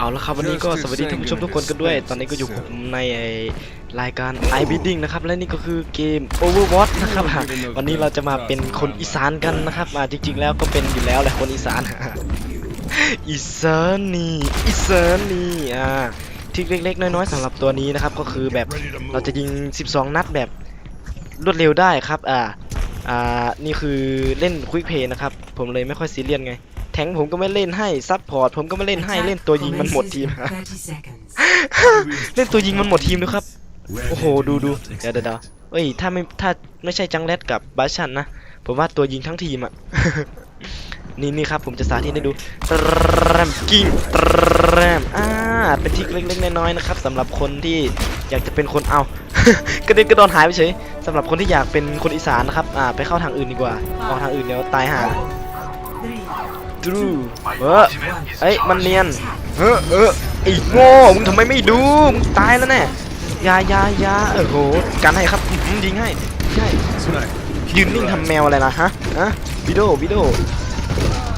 เอาละครับวันนี้ก็สวัสดีท่านผู้ชมทุกคนกันด้วย ตอนนี้ก็อยู่กับผมในไอ้รายการ i Bidding นะครับ และนี่ก็คือเกม Overwatch นะครับ วันนี้เราจะมาเป็นคนอีสานกันนะครับอ่าจริง ๆ แล้วก็เป็นอยู่แล้วแหละคนอีสานอีสานนี่อีสานนี่อ่าทริกเล็กๆ น้อยๆสำหรับตัวนี้นะครับ ก็คือแบบเราจะยิง 12 นัดแบบรวดเร็วได้ครับอ่าอ่านี่คือเล่นควิกเพย์นะครับ ผมเลยไม่ค่อยซีเรียสไง แทงค์ผมก็ไม่เล่นให้ซับพอร์ตผมก็ไม่เล่นให้เล่นตัวยิงมันหมดทีม30 seconds. เล่นตัวยิงมันหมดทีมด้วยครับโอ้โหดูดูเดี๋ยวเดี๋ยวเดี๋ยวเอ้ยถ้าไม่ถ้าไม่ใช่จังแรดกับบาชันนะผมว่าตัวยิงทั้งทีมอะนี่นี่ครับผมจะสาธิตให้ดูตรมกิ้งตรมอ่าเป็นทริกเล็กๆน้อยๆนะครับสำหรับคนที่อยากจะเป็นคนเอากระเด็นกระดอนหายไปเฉยสำหรับคนที่อยากเป็นคนอีสานนะครับอ่าไปเข้าทางอื่นดีกว่าออกทางอื่นเดี๋ยวตายห่า Three, ดรูเออเอ้ยมันเนียนเออเออไอ้โง่มึงทำไมไม่ดูมึงตายแล้วแน่อยาอยาอยาเออโหกันให้ครับอื้อหือยิงให้ยิงให้ยืนนิ่งทำแมวอะไรนะฮะฮะวิดีโอวิดีโอ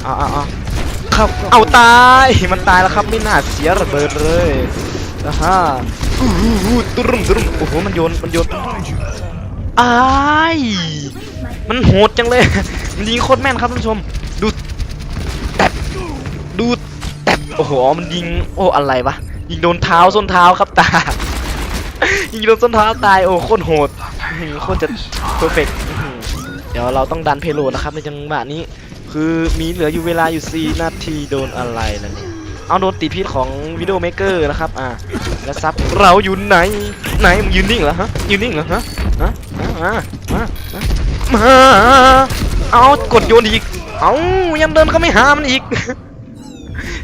เอาเอาเอาครับเอาตายมันตายแล้วครับไม่น่าเสียระเบิดเลยอ่าฮะอู้หูตรุมตรุมโอ้โหมันโยนมันโยนอ้ายมันโหดจังเลยมันยิงโคตรแม่นครับท่านผู้ชมดูแตบดูแตบ โอ้โหมันยิงโอ้อะไรวะยิงโดนเท้าส้นเท้าครับตายิงโดนส้นเท้าตายโอ้โคตรโหดโคตรจะเพอร์เฟกเดี๋ยวเราต้องดันเพโลนะครับในจังหวะนี้ คือมีเหลืออยู่เวลาอยู่ 4 นาทีโดนอะไรล่ะเนี่ยเอาโดนติดพิษของวิดีโอเมเกอร์นะครับอ่าแล้วซับเราอยู่ไหนไหนมึงยืนนิ่งเหรอฮะยืนนิ่งเหรอฮะฮะมามามามาเอากดโยนอีกเอายังเดินเข้าไม่หามันอีก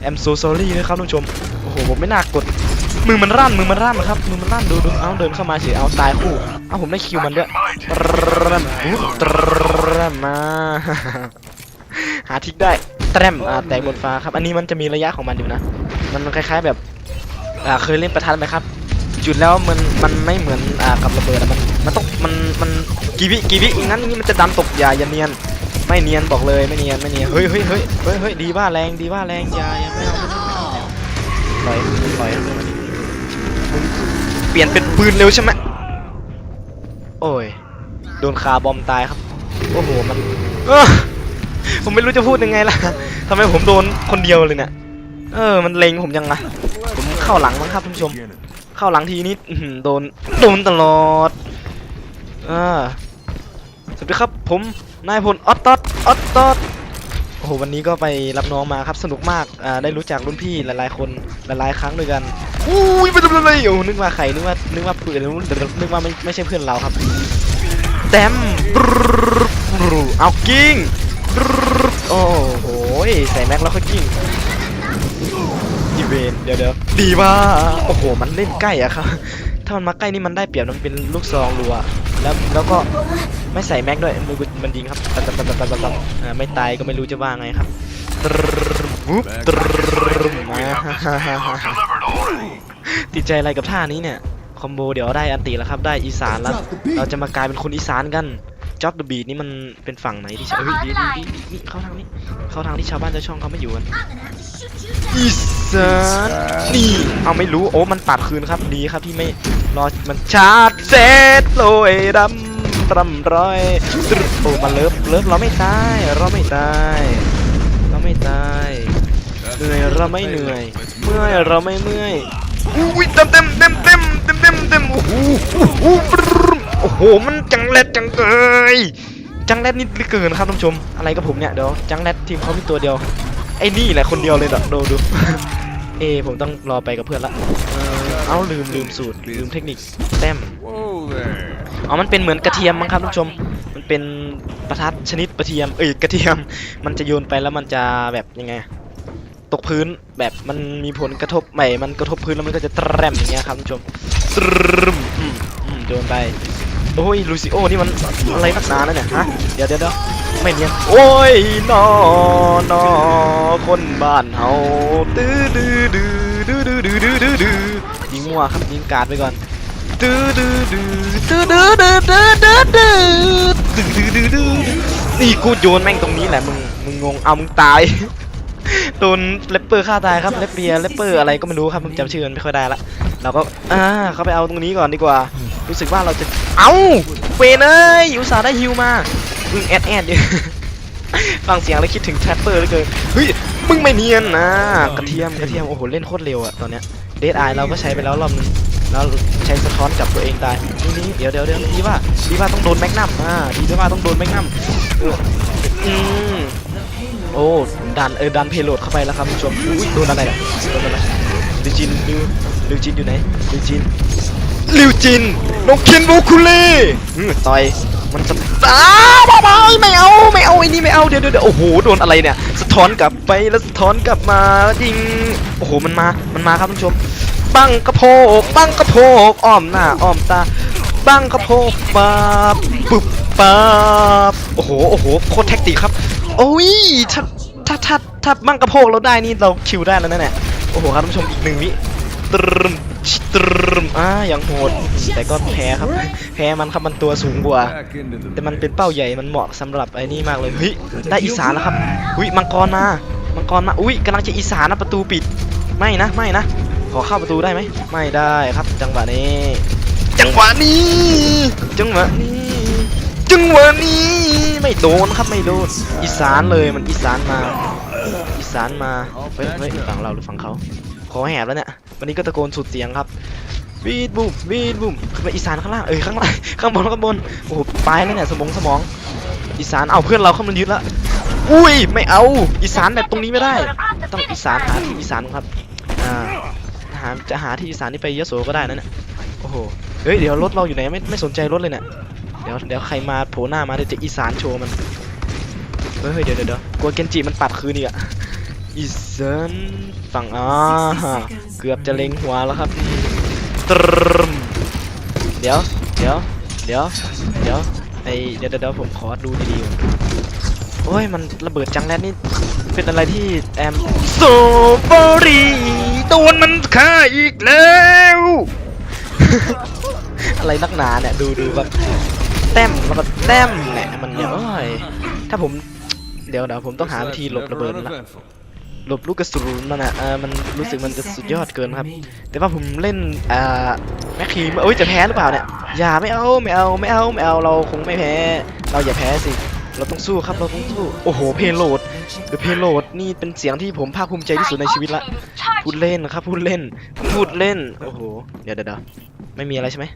I'm so sorry นะครับท่านผู้ชมโอ้โหผมไม่น่ากดมือมันรั่นมือมันรั่นครับมือมันรั่นดูดูเอาเดินเข้ามาเฉยเอาตายคู่เอาผมได้คิวมันด้วยรั่นปุ๊บตรั่นมาหาทิกได้แตรมอ่าแตกบนฟ้าครับอันนี้มันจะมีระยะของมันอยู่นะมันคล้ายๆแบบอ่าเคยเล่นประทัดไหมครับ จุดแล้วมันมันไม่เหมือนอ่ากับระเบิดมันมันต้องมันมันกีวิกีวิอย่างนั้นอย่างนี้มันจะดันตกอย่าอย่าเนียน ไม่เนียนบอกเลยไม่เนียนไม่เนียนเฮ้ยเฮ้ยเฮ้ยเฮ้ยเฮ้ยดีว่าแรงดีว่าแรงอยาอย่าไม่เอาไม่เอาปล่อยปล่อยเปลี่ยนเป็นปืนเร็วใช่ไหมโอ้ยโดนคาร์บอมตายครับโอ้โหมันเออผมไม่รู้จะพูดยังไงล่ะทำไมผมโดนคนเดียวเลยเนี่ยเออมันเล็งผมยังไงผมเข้าหลังมั้งครับท่านผู้ชม เข้าหลังทีนี้โดนโดนตลอดอ่าสวัสดีครับผมนายพลออตต อตตโอ้โหวันนี้ก็ไปรับน้องมาครับสนุกมากอ่าได้รู้จักรุ่นพี่หลายๆคนหลายๆครั้งด้วยกันอุ้ยไม่ทำอะไรโอ้นึกว่าใครนึกว่านึกว่าเพื่อนนึกว่าไม่ไม่ใช่เพื่อนเราครับแต้มเอากิ้งโอ้โหใส่แม็กแล้วก็กิ้งอีเวนเดี๋ยวเดี๋ยวดีว่าโอ้โหมันเล่นใกล้อะครับถ้ามันมาใกล้นี่มันได้เปรียบนะมันเป็นลูกซองรัวแล้วแล้วก็ ไม่ใส่แม็กด้วยมือมันยิงครับตัดตัดตัดตัดตัดตัดอ่าไม่ตายก็ไม่รู้จะว่าไงครับตรึมปุ๊บตรึมมาติดใจอะไรกับท่านี้เนี่ย คอมโบเดี๋ยวได้อันตีแล้วครับ ได้อีสานแล้ว เราจะมากลายเป็นคนอีสานกันจ็อบเดอะบีนี่มันเป็นฝั่งไหนที่ชาวเฮ้ยดีดีดีดีนี่เข้าทางนี้ เข้าทางที่ชาวบ้านชาช่องเขาไม่อยู่กันอีสานนี่เอาไม่รู้ โอ้ มันปัดคืนครับ ดีครับที่ไม่รอ มันชาร์จเซตโรยดำ รำร้อยโอ้มันเลิฟเลิฟเราไม่ตายเราไม่ตาย เราไม่ตายเหนื่อยเราไม่เหนื่อย เมื่อยเราไม่เมื่อยอุ้ยเต็มเต็มเต็มเต็มเต็มเต็มเต็มโอ้โหโอ้โหมโอ้โหมันจังแรดจังเกยจังแรดนิดเกินครับท่านผู้ชมอะไรกับผมเนี่ยเดี๋ยวจังแรดทีมเขามีตัวเดียวไอ้นี่แหละคนเดียวเลยเดอกดูดูเอผมต้องรอไปกับเพื่อนละ เอาลืมลืมสูตรลืมเทคนิคแต้ม อ๋อมันเป็นเหมือนกระเทียมมั้งครับทุกชม มันเป็นประทัดชนิดกระเทียม เอ้ยกระเทียม มันจะโยนไปแล้วมันจะแบบยังไง ตกพื้นแบบมันมีผลกระทบใหม่ มันกระทบพื้นแล้วมันก็จะแตรมอย่างเงี้ยครับทุกชมตรมโยนไป โอ้ยลูซิโอนี่มันอะไรนักหนาเนี่ยฮะ เดี๋ยวเดี๋ยวไม่เนี่ยโอ้ยนอนอคนบ้านเฮาดื้อดื้อดื้อดื้อดื้อดื้อดื้อดื้อดื้อดื้อดื้อดื้อดื้อดื้อดื้อดื้อน ตื้อดื้อดื้อตื้อดื้อดื้อดื้อดื้อดื้อตื้อดื้อดื้อดื้อนี่กูโยนแม่งตรงนี้แหละมึงมึงงงเอามึงตายโดนเลปเปอร์ฆ่าตายครับเลปเปียเลปเปอร์อะไรก็ไม่รู้ครับผมจำชื่อมันไม่ค่อยได้ละเราก็อ่าเข้าไปเอาตรงนี้ก่อนดีกว่า รู้สึกว่าเราจะเอ้าเวนเอ้ยอุตส่าห์ได้ฮิวมามึงแอดแอดอยู่ฟังเสียงแล้วคิดถึงแทปเปอร์เหลยเกินเฮ้ย มึงไม่เนียนนะกระเทียมกระเทียมโอ้โหเล่นโคตรเร็วอะตอนเนี้ยเดดไอเราก็ใช้ไปแล้วรอบนึงแล้วใช้สะท้อนกับตัวเองตายนี่นี่เดี๋ยวเดี๋ยวเดี๋ยวดีว่าดีว่าต้องโดนแมกนัมอ่าดีว่าต้องโดนแมกนัมอืมโอ้ดันเออดันเพโลดเข้าไปแล้วครับคุณผู้ชมอุ้ยโดนอะไรอะโดนอะไรลิวจินลิวลิวจินอยู่ไหนลิวจินลิวจินนกเคนโบคุเล่อืมต่อย มันจะอ้าวบายไม่เอาไม่เอาไอ้นี่ไม่เอาเดี๋ยวเดี๋ยวเดี๋ยวโอ้โหโดนอะไรเนี่ย สะท้อนกลับไปแล้วสะท้อนกลับมายิงโอ้โหมันมามันมาครับคุณผู้ชมบังกระโพกบังกระโพกอ้อมหน้าอ้อมตาบังกระโพกปาบปึ๊บปาบโอ้โหโอ้โหโคตรแท็กติกครับ โอ้ยถ้าถ้าถ้าถ้าบังกระโพกเราได้นี่เราคิวได้แล้วนะเนี่ยโอ้โหครับท่านผู้ชมอีกหนึ่งวิ ตรึมตรึมอ่าย่างโหด แต่ก็แพ้ครับ แพ้มันครับมันตัวสูงกว่า แต่มันเป็นเป้าใหญ่มันเหมาะสำหรับไอ้นี่มากเลยเฮ้ยได้อีสานแล้วครับอุ้ยมังกรมามังกรมาอุ้ยกำลังจะอีสานนะประตูปิด ไม่นะไม่นะ ขอเข้าประตูได้ไหมไม่ได้ครับ จังหวะนี้ จังหวะนี้ จังหวะนี้จังหวะนี้ไม่โดนครับไม่โดนอีสานเลยมันอีสานมา อีสานมาเฮ้ยเฮ้ยฝั่งเราหรือฝั่งเขา ขอแหบแล้วเนี่ยวันนี้ก็ตะโกนสุดเสียงครับวีดบุ้มวีดบุ้มขึ้นไปอีสานข้างล่างเอ้ยข้างล่างข้างบนข้างบนโอ้โหไปแล้วเนี่ยสมองสมองอีสานเอาเพื่อนเราเข้ามายึดละอุ้ยไม่เอาอีสานแบบตรงนี้ไม่ได้ ต้องอีสานหาที่อีสานครับอ่าหาจะหาที่อีสานที่ไปยโสก็ได้นะเนี่ยโอ้โหเฮ้ยเดี๋ยวรถเราอยู่ไหนไม่ไม่สนใจรถเลยเนี่ยเดี๋ยวเดี๋ยวใครมาโผล่หน้ามาเดี๋ยวจะอีสานโชว์มันเฮ้ยเดี๋ยวเดี๋ยวเดี๋ยวกลัวเกนจิมันปัดคืนอีกอะ อีสานฝั่งอ่าเกือบจะเล็งหัวแล้วครับตรึมเดี๋ยว เดี๋ยว เดี๋ยว เดี๋ยวไอเดี๋ยวเดี๋ยวเดี๋ยวผมขอดูดีๆก่อนโอ้ย มันระเบิดจังแรดนี่ เป็นอะไรที่แอมโซบอรีโดนมันฆ่าอีกแล้ว อะไรนักหนาเนี่ย ดูดูแบบแต้มแล้วก็แต้มเนี่ย มันเนี่ยโอ้ยถ้าผมเดี๋ยวเดี๋ยวผมต้องหาวิธีหลบระเบิดมันละ uneventful. หลบลูกกระสุนมันอะเออมันรู้สึกมันจะสุดยอดเกินครับ แต่ว่าผมเล่นอ่าแม็กคีมเอ้ยจะแพ้หรือเปล่าเนี่ยอย่าไม่เอาไม่เอาไม่เอาไม่เอาเราคงไม่แพ้ เราอย่าแพ้สิเราต้องสู้ครับเราต้องสู้โอ้โหเพลโหลดเดอะเพลโหลดนี่เป็นเสียงที่ผมภาคภูมิใจที่สุดในชีวิตละพูดเล่นนะครับพูดเล่นพูดเล่นโอ้โหเดี๋ยวเดี๋ยวเดี๋ยวไม่มีอะไรใช่ไหม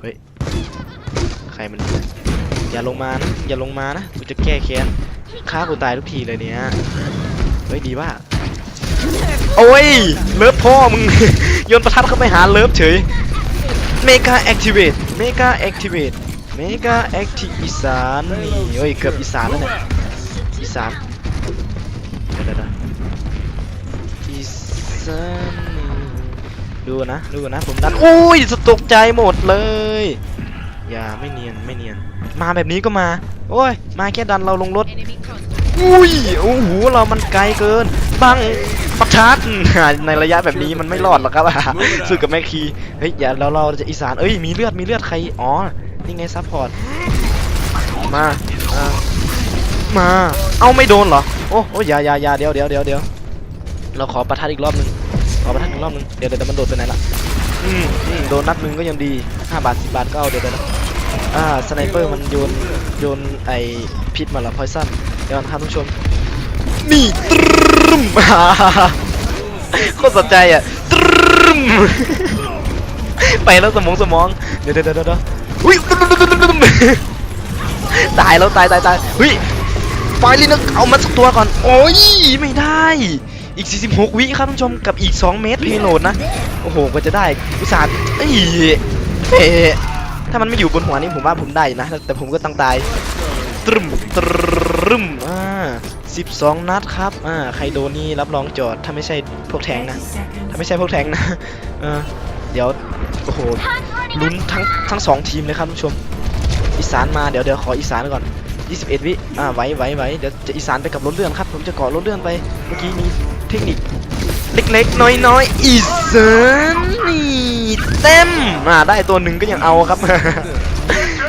เฮ้ยใครมันอย่าลงมานะอย่าลงมานะกูจะแก้แค้นฆ่ากูตายทุกทีเลยเนี่ย เฮ้ยดีว่าโอ้ย เลิฟพ่อมึง โยนประทัดเข้าไปหาเลิฟเฉยเมกาแอคทีเวตเมกาแอคทีเวตเมกาแอคทีอีสานนี่เฮ้ยเกือบอีสานแล้วเนี่ยอีสานเดี๋ยวอีสานดูนะดูนะผมดันอุ้ยสตกใจหมดเลย อย่าไม่เนียนไม่เนียน มาแบบนี้ก็มา โอ้ย มาแค่ดันเราลงรถ อุ้ยโอ้โหเรามันไกลเกินบังประทัดในระยะแบบนี้มันไม่รอดหรอกครับสู้กับแม่คีเฮ้ยอย่าเราเราจะอีสานเอ้ยมีเลือดมีเลือดใครอ๋อนี่ไงซัพพอร์ตมามาเอาไม่โดนเหรอโอ้โอ้ยายายาเดี๋ยวเดี๋ยวเดี๋ยวเดี๋ยวเราขอประทัดอีกรอบหนึงขอประทัดอีกรอบหนึงเดี๋ยวเดี๋ยวมันโดดไปไหนละอืมอืมโดนนัดหนึงก็ยังดี5บาท10บาทก็เอาเดี๋ยวเดี๋ยวนะอ่าสไนเปอร์มันโยนโยนไอพิษมาละพอยซัน เดี๋ยวนะครับทุกผู้ชม นี่ตรึมโคตรสนใจอะตรึมไปแล้วสมองสมอง เดี๋ยวเดี๋ยวเดี๋ยวเดี๋ยวอุ้ยตายแล้วตายตายตายเฮ้ยไฟลินเอามาสักตัวก่อน โอ้ยไม่ได้ อีก 46 วิครับท่านผู้ชมกับอีก 2 เมตรเพโลดนะ โอ้โหก็จะได้อุตส่าห์เอ้ยเฮ้ถ้ามันไม่อยู่บนหัวนี่ผมว่าผมได้นะ แต่ผมก็ต้องตาย ตรึมตรึมอ่า12นัดครับอ่าใครโดนนี่รับรองจอดถ้าไม่ใช่พวกแทงนะถ้าไม่ใช่พวกแทงนะเออเดี๋ยวโอ้โหลุ้นทั้งทั้งสองทีมเลยครับท่านผู้ชม อีสานมาเดี๋ยวเดี๋ยวขออีสานก่อน 21 วิอ่าไหวไหวไหวเดี๋ยวจะอีสานไปกับรถเลื่อนครับ ผมจะเกาะรถเลื่อนไปเมื่อกี้มีเทคนิคเล็กๆ น้อยๆอีสานนี่เต็มอ่าได้ตัวหนึ่งก็ยังเอาครับ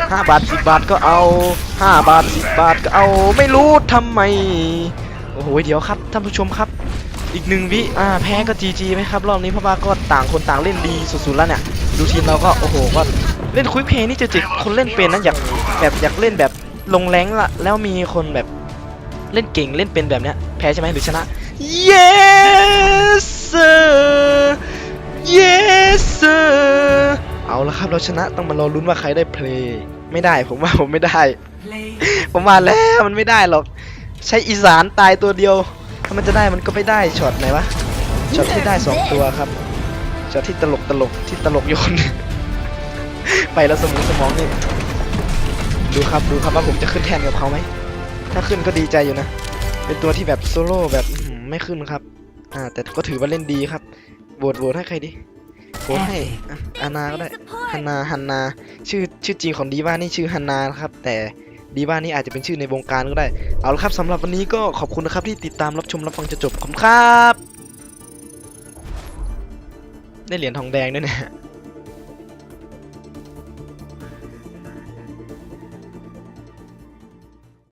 5 บาท 10 บาทก็เอา 5 บาท 10 บาทก็เอา ไม่รู้ทำไม โอ้โห เดี๋ยวครับท่านผู้ชมครับ อีกหนึ่งวิ อ่า แพ้ก็จีจีไหมครับ รอบนี้พราะว่าก็ต่างคนต่างเล่นดีสุดๆแล้วเนี่ย ดูทีมเราก็ โอ้โห ก็เล่นคุยเพลย์นี่จะจิกคนเล่นเป็นนะอยากแบบอยากเล่นแบบลงแรงละ แล้วมีคนแบบเล่นเก่งเล่นเป็นแบบเนี้ย แพ้ใช่ไหมหรือชนะ yes sir yes sir เอาละครับ เราชนะต้องมารอลุ้นว่าใครได้เพลย์ ไม่ได้ผมว่าผมไม่ได้ Play ผมมาแล้วมันไม่ได้หรอก ใช้อีสานตายตัวเดียว ถ้ามันจะได้มันก็ไม่ได้ช็อตไหนวะช็อตที่ได้สองตัวครับช็อตที่ตลกตลกที่ตลกโยน ไปแล้วสมองสมองนี่ดูครับดูครับว่าผมจะขึ้นแทนกับเขาไหมถ้าขึ้นก็ดีใจอยู่นะ เป็นตัวที่แบบโซโล่แบบอื้อหือไม่ขึ้นครับ อ่าแต่ก็ถือว่าเล่นดีครับโหวตโหวตให้ใครดี โหวตให้อะอานาก็ได้ฮันนาฮันนาชื่อชื่อจริงของดีว่านี่ชื่อฮันนานะครับแต่ดีว่านี่อาจจะเป็นชื่อในวงการก็ได้ เอาละครับสำหรับวันนี้ก็ขอบคุณนะครับที่ติดตามรับชมรับฟังจนจบขอบคุณครับ ได้เหรียญทองแดงด้วยนะ